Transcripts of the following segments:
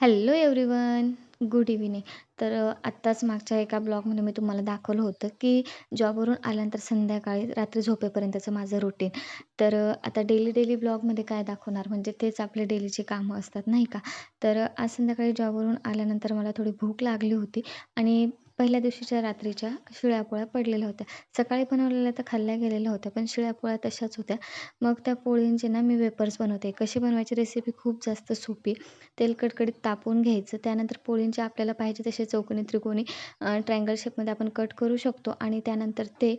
Hello everyone good evening तर अ, आत्ताच मागच्या एका ब्लॉगमध्ये मी तुम्हाला दाखवलं होतं की जॉबवरून आल्यानंतर संध्याकाळी रात्री झोपेपर्यंतचं माझं रुटीन तर अ, आता डेली डेली ब्लॉगमध्ये काय दाखवणार? म्हणजे तेच आपले डेलीचे कामं असतात नाही का? तर अ, आज संध्याकाळी जॉबवरून आल्यानंतर मला थोडी भूक लागली होती आणि पहिल्या दिवशीच्या रात्रीच्या शिळ्या पोळ्या पडलेल्या होत्या. सकाळी बनवलेल्या तर खाल्ल्या गेलेल्या होत्या पण शिळ्या पोळ्या तशाच होत्या. मग त्या पोळींचे ना मी वेपर्स बनवते. कशी बनवायची रेसिपी खूप जास्त सोपी. तेल कडकडीत तापवून घ्यायचं त्यानंतर पोळींचे आपल्याला पाहिजे तसे चौकोनी त्रिकोणी ट्रँगल शेपमध्ये आपण कट करू शकतो आणि त्यानंतर ते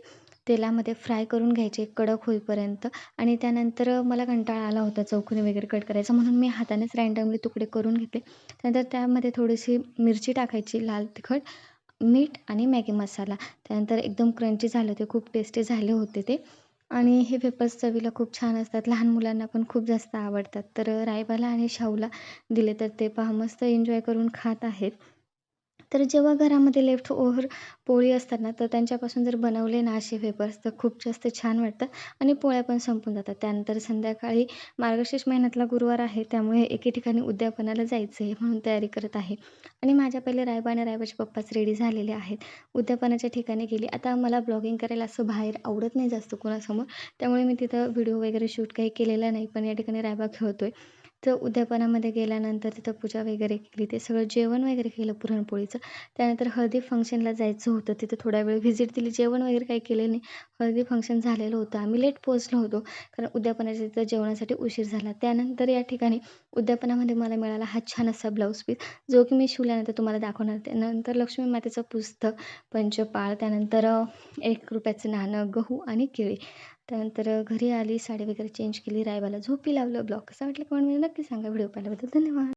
तेलामध्ये फ्राय करून घ्यायचे कडक होईपर्यंत आणि त्यानंतर मला कंटाळा आला होता चौकोनी वगैरे कट करायचा म्हणून मी हातानेच रँडमली तुकडे करून घेतले. त्यानंतर त्यामध्ये थोडीशी मिरची टाकायची लाल तिखट मीठ आणि मॅगी मसाला. त्यानंतर एकदम क्रंची झाले होते खूप टेस्टी झाले होते ते. आणि हे वेपर्स चवीला खूप छान असतात. लहान मुलांना पण खूप जास्त आवडतात. तर रायबाला आणि शाहूला दिले तर ते पहा मस्त एन्जॉय करून खात आहेत. तर जेव्हा घरामध्ये लेफ्ट ओव्हर पोळी असतात ना तर त्यांच्यापासून जर बनवले ना असे वेपर्स तर खूप जास्त छान वाटतं आणि पोळ्या पण संपून जातात. त्यानंतर संध्याकाळी मार्गशीर्ष महिन्यातला गुरुवार आहे त्यामुळे एके ठिकाणी उद्यापनाला जायचं आहे म्हणून तयारी करत आहे. आणि माझ्या पहिले रायबा आणि रायबाचे पप्पाच रेडी झालेले आहेत. उद्यापनाच्या ठिकाणी गेली. आता मला ब्लॉगिंग करायला असं बाहेर आवडत नाही जास्त कोणासमोर त्यामुळे मी तिथं व्हिडिओ वगैरे शूट काही केलेला नाही पण या ठिकाणी रायबा खेळतो आहे तर उद्यापनामध्ये गेल्यानंतर तिथं पूजा वगैरे केली ते सगळं जेवण वगैरे केलं पुरणपोळीचं. त्यानंतर हळदी फंक्शनला जायचं होतं तिथं थोडा वेळ व्हिजिट दिली जेवण वगैरे काही केलं नाही. हळदी फंक्शन झालेलं होतं आम्ही लेट पोचलो होतो कारण उद्यापनाच्या तिथं जेवणासाठी उशीर झाला. त्यानंतर या ठिकाणी उद्यापनामध्ये मला मिळाला हा छान असा ब्लाऊज पीस जो की मी शिवल्यानंतर तुम्हाला दाखवणार. त्यानंतर लक्ष्मी मातेचं पुस्तक पंचपाळ त्यानंतर एक रुपयाचं नाणं गहू आणि केळी. त्यानंतर घरी आली साडी वगैरे चेंज केली रायबाला झोपी लावलं ब्लॉग कसा वाटलं कमेंटमध्ये नक्की सांगा. व्हिडिओ पाहिल्याबद्दल धन्यवाद.